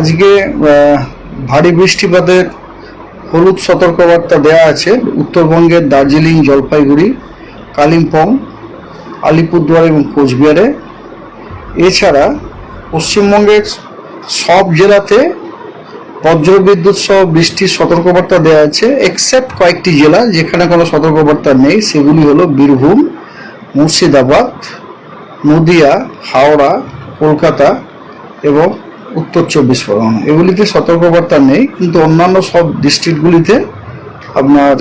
আজকে ভারী বৃষ্টিপাতের হলুদ সতর্কবার্তা দেওয়া আছে উত্তরবঙ্গের দার্জিলিং, জলপাইগুড়ি, কালিম্পং, আলিপুরদুয়ার এবং কোচবিহারে। এছাড়া পশ্চিমবঙ্গের সব জেলাতে বজ্রবিদ্যুৎ সহ বৃষ্টির সতর্কবার্তা দেওয়া আছে এক্সেপ্ট কয়েকটি জেলা যেখানে কোনো সতর্কবার্তা নেই। সেগুলি হলো বীরভূম, মুর্শিদাবাদ, নদিয়া, হাওড়া, কলকাতা এবং উত্তর চব্বিশ পরগনা। এগুলিতে সতর্কবার্তা নেই কিন্তু অন্যান্য সব ডিস্ট্রিক্টগুলিতে আপনার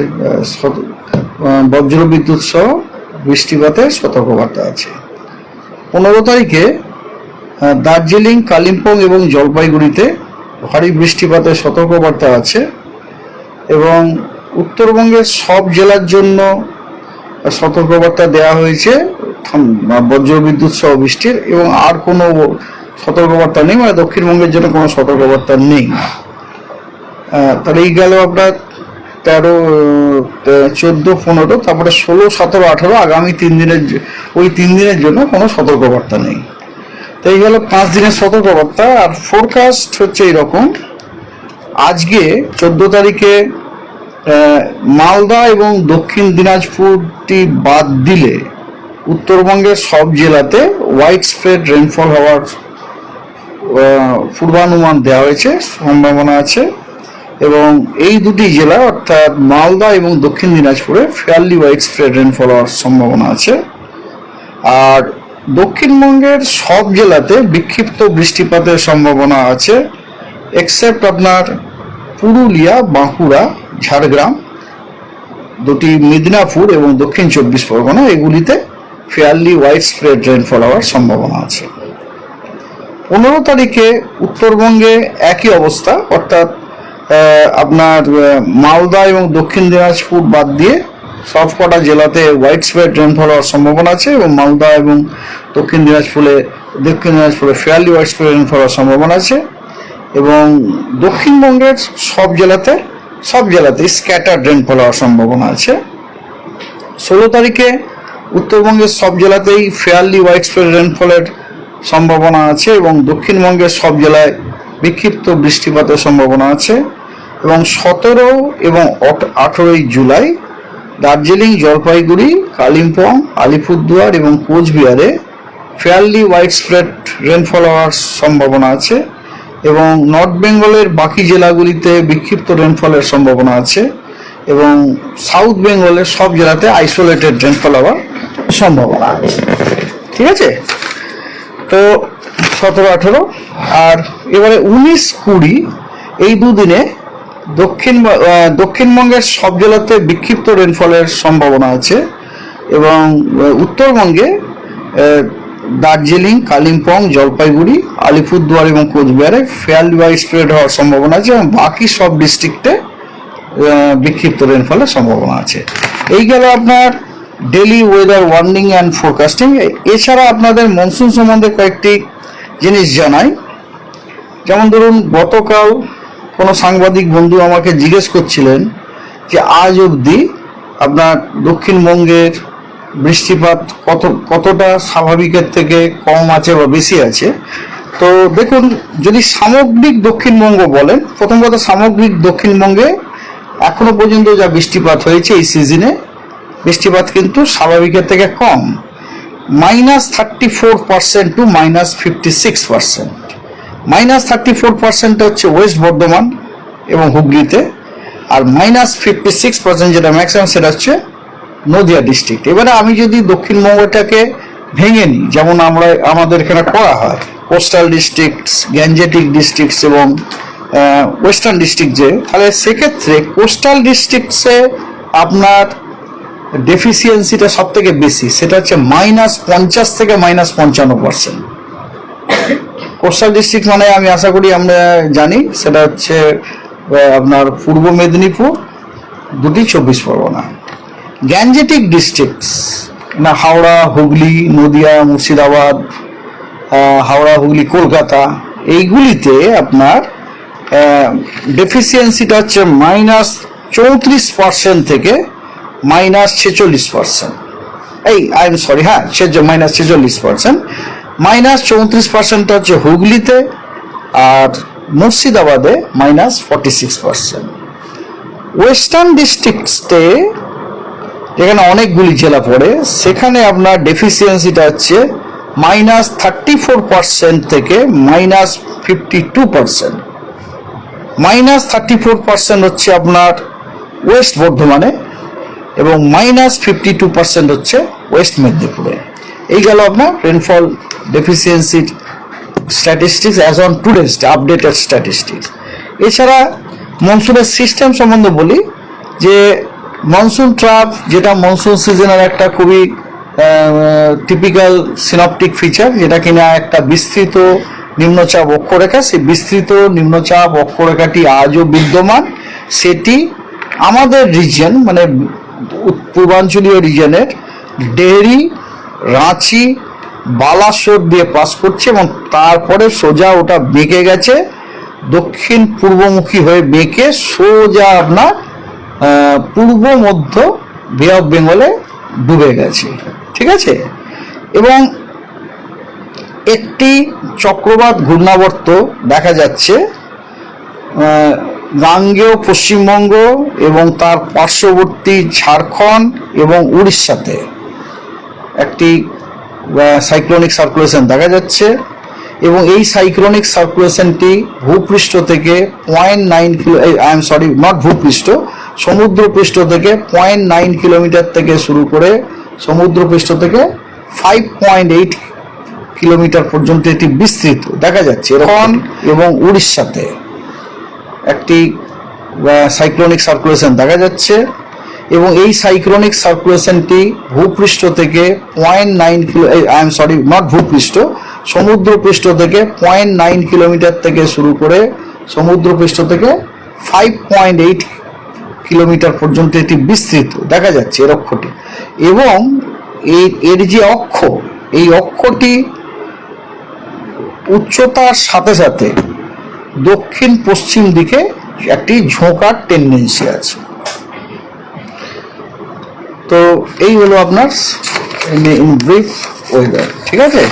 বজ্র আহ, সহ বৃষ্টিপাতের সতর্কবার্তা আছে। পনেরো তারিখে দার্জিলিং কালিম্পং এবং জলপাইগুড়িতে ভারী বৃষ্টিপাতের সতর্কবার্তা আছে এবং উত্তরবঙ্গের সব জেলার জন্য সতর্কবার্তা দেওয়া হয়েছে বজ্রবিদ্যুৎ সহ বৃষ্টির এবং আর কোনো সতর্কবার্তা নেই মানে দক্ষিণবঙ্গের জন্য কোনো সতর্কবার্তা নেই। তাহলে এই গেল আপনার তেরো চোদ্দ, পনেরো, তারপরে ষোলো, সতেরো, আঠেরো, আগামী তিন দিনের ওই তিন দিনের জন্য কোনো সতর্কবার্তা নেই। তো এই গেল পাঁচ দিনের সতর্কবার্তা, আর ফোরকাস্ট হচ্ছে এইরকম আজকে চোদ্দ তারিখে মালদা এবং দক্ষিণ দিনাজপুরটি বাদ দিলে উত্তরবঙ্গের সব জেলাতে হোয়াইট স্প্রেড রেনফল হওয়ার পূর্বানুমান দেওয়া হয়েছে, সম্ভাবনা আছে। এবং এই দুটি জেলা, অর্থাৎ মালদা এবং দক্ষিণ দিনাজপুরে ফেয়ারলি হোয়াইট স্প্রেড রেনফল হওয়ার সম্ভাবনা আছে। আর দক্ষিণবঙ্গের সব জেলাতে বিক্ষিপ্ত বৃষ্টিপাতের সম্ভাবনা আছে এক্সেপ্ট আপনার পুরুলিয়া, বাঁকুড়া, ঝাড়গ্রাম, দুটি মিদনাপুর এবং দক্ষিণ চব্বিশ পরগনা, এগুলিতে ফেয়ারলি হোয়াইট স্প্রেড রেনফল হওয়ার সম্ভাবনা আছে। পনেরো তারিখে উত্তরবঙ্গে একই অবস্থা, অর্থাৎ আপনার মালদা এবং দক্ষিণ দিনাজপুর বাদ দিয়ে সবকটা জেলাতে হোয়াইট স্প্রেড রেনফল হওয়ার সম্ভাবনা আছে এবং মালদা এবং দক্ষিণ দিনাজপুরে দক্ষিণ দিনাজপুরে ফেয়ারলি হোয়াইট স্প্রেড রেনফল হওয়ার সম্ভাবনা আছে এবং দক্ষিণবঙ্গের সব জেলাতে সব জেলাতে স্ক্যাটার রেনফল হওয়ার সম্ভাবনা আছে। ষোলো তারিখে উত্তরবঙ্গের সব জেলাতেই ফেয়ারলি হোয়াইট স্প্রেড রেনফলের সম্ভাবনা আছে এবং দক্ষিণবঙ্গের সব জেলায় বিক্ষিপ্ত বৃষ্টিপাতের সম্ভাবনা আছে এবং সতেরো এবং আঠেরোই জুলাই দার্জিলিং, জলপাইগুড়ি, কালিম্পং, আলিপুরদুয়ার এবং কোচবিহারে ফেয়ারলি হোয়াইট স্প্রেড রেনফল হওয়ার সম্ভাবনা আছে এবং নর্থ বেঙ্গলের বাকি জেলাগুলিতে বিক্ষিপ্ত রেনফলের সম্ভাবনা আছে এবং সাউথ বেঙ্গলের সব জেলাতে আইসোলেটেড রেনফল হওয়ার সম্ভাবনা আছে। ঠিক আছে? তো সতেরো, আঠেরো। আর এবারে উনিশ কুড়ি, এই দুদিনে দক্ষিণ দক্ষিণবঙ্গের সব জেলাতে বিক্ষিপ্ত রেনফলের সম্ভাবনা আছে এবং উত্তরবঙ্গে দার্জিলিং, কালিম্পং, জলপাইগুড়ি, আলিপুরদুয়ার এবং কোচবিহারে ফেয়ারলি ওয়াইড স্প্রেড হওয়ার সম্ভাবনা আছে এবং বাকি সব ডিস্ট্রিক্টে বিক্ষিপ্ত রেনফলের সম্ভাবনা আছে। এই গেল আপনার daily weather warning and forecasting এছাড়া আপনাদের মনসুন সম্বন্ধে কয়েকটি জিনিস জানাই। যেমন ধরুন, গতকাল কোনো সাংবাদিক বন্ধু আমাকে জিজ্ঞেস করছিলেন যে, আজ অবধি আপনার দক্ষিণবঙ্গের বৃষ্টিপাত কত, কতটা স্বাভাবিকের থেকে কম আছে বা বেশি আছে? তো দেখুন, যদি সামগ্রিক দক্ষিণবঙ্গ বলেন, প্রথম কথা, সামগ্রিক দক্ষিণবঙ্গে এখনও পর্যন্ত যা বৃষ্টিপাত হয়েছে এই সিজনে বৃষ্টিপাত কিন্তু স্বাভাবিকের থেকে কম। Minus thirty four percent to minus fifty six percent. Minus thirty four percent হচ্ছে ওয়েস্ট বর্ধমান এবং হুগলিতে, আর মাইনাস ফিফটি সিক্স পার্সেন্ট যেটা ম্যাক্সিমাম সেটা হচ্ছে নদিয়া ডিস্ট্রিক্ট। এবারে আমি যদি দক্ষিণবঙ্গটাকে ভেঙে নিই, যেমন আমরা, আমাদের এখানে করা হয়, কোস্টাল ডিস্ট্রিক্টস, গ্যাঞ্জেটিক ডিস্ট্রিক্টস এবং ওয়েস্টার্ন ডিস্ট্রিক্ট যে, তাহলে সেক্ষেত্রে কোস্টাল ডিস্ট্রিক্টসে আপনার ডেফিসিয়েন্সিটা সব থেকে বেশি, সেটা হচ্ছে মাইনাস পঞ্চাশ থেকে মাইনাস পঞ্চান্ন পার্সেন্ট কোস্টাল ডিস্ট্রিক্ট মানে আমি আশা করি আমরা জানি, সেটা হচ্ছে আপনার পূর্ব মেদিনীপুর, দুটি চব্বিশ পরগনা। গ্যাঞ্জেটিক ডিস্ট্রিক্টস না হাওড়া, হুগলি, নদিয়া, মুর্শিদাবাদ হাওড়া, হুগলি, কলকাতা, এইগুলিতে আপনার ডেফিসিয়েন্সিটা হচ্ছে মাইনাস চৌত্রিশ পার্সেন্ট থেকে মাইনাস ছেচল্লিশ পার্সেন্ট। এই আই এম সরি হ্যাঁ সে মাইনাস ছেচল্লিশ পার্সেন্ট, মাইনাস চৌত্রিশ পার্সেন্ট হচ্ছে হুগলিতে আর মুর্শিদাবাদে minus forty six percent. Western ডিস্ট্রিক্টসে যেখানে অনেকগুলি জেলা পড়ে, সেখানে আপনার ডেফিসিয়েন্সিটা হচ্ছে মাইনাস থার্টি ফোর পার্সেন্ট থেকে minus fifty two percent. Minus thirty four percent হচ্ছে আপনার ওয়েস্ট বর্ধমানে এবং মাইনাস ফিফটি টু পার্সেন্ট হচ্ছে ওয়েস্ট মেদিনীপুরে এই গেল আপনার rainfall ডেফিসিয়েন্সির statistics as on today's updated statistics এছাড়া মনসুনের সিস্টেম সম্বন্ধে বলি যে মনসুন ট্রাপ যেটা মনসুন সিজনের একটা খুবই টিপিক্যাল সিনপটিক ফিচার যেটা কিনা একটা বিস্তৃত নিম্নচাপ অক্ষরেখা, সেই বিস্তৃত নিম্নচাপ অক্ষরেখাটি আজও বিদ্যমান। সেটি আমাদের রিজন মানে পূর্বাঞ্চলীয় রিজনের ডেহরি, রাঁচি, বালাসোর দিয়ে পাস করছে এবং তারপরে সোজা ওটা বেঁকে গেছে। দক্ষিণ পূর্বমুখী হয়ে বেঁকে সোজা আপনার পূর্ব মধ্য বে অফ বেঙ্গলে ডুবে গেছে। ঠিক আছে? এবং একটি চক্রবাত ঘূর্ণাবর্ত দেখা যাচ্ছে গাঙ্গেয়, পশ্চিমবঙ্গ এবং তার পার্শ্ববর্তী ঝাড়খণ্ড এবং উড়িষ্যাতে একটি সাইক্লোনিক সার্কুলেশন দেখা যাচ্ছে এবং এই সাইক্লোনিক সার্কুলেশনটি ভূপৃষ্ঠ থেকে point nine kilo I am sorry not ভূপৃষ্ঠ, সমুদ্রপৃষ্ঠ থেকে পয়েন্ট নাইন কিলোমিটার থেকে শুরু করে সমুদ্রপৃষ্ঠ থেকে ফাইভ পয়েন্ট এইট কিলোমিটার পর্যন্ত এটি বিস্তৃত, দেখা যাচ্ছে। এরকম এবং উড়িষ্যাতে। একটি সাইক্লোনিক সার্কুলেশন দেখা যাচ্ছে এবং এই সাইক্লোনিক সার্কুলেশনটি ভূপৃষ্ঠ থেকে point nine kilo I am sorry not ভূপৃষ্ঠ, সমুদ্রপৃষ্ঠ থেকে পয়েন্ট নাইন কিলোমিটার থেকে শুরু করে সমুদ্রপৃষ্ঠ থেকে ফাইভ পয়েন্ট এইট কিলোমিটার পর্যন্ত এটি বিস্তৃত, দেখা যাচ্ছে এর অক্ষটি। এবং এই, এর যে অক্ষ, এই অক্ষটি উচ্চতার সাথে সাথে দক্ষিণ পশ্চিম দিকে একটি ঝোঁকার টেন্ডেন্সি আছে। তো এই হলো আপনার ইন ব্রিফ ওয়েদার ঠিক আছে?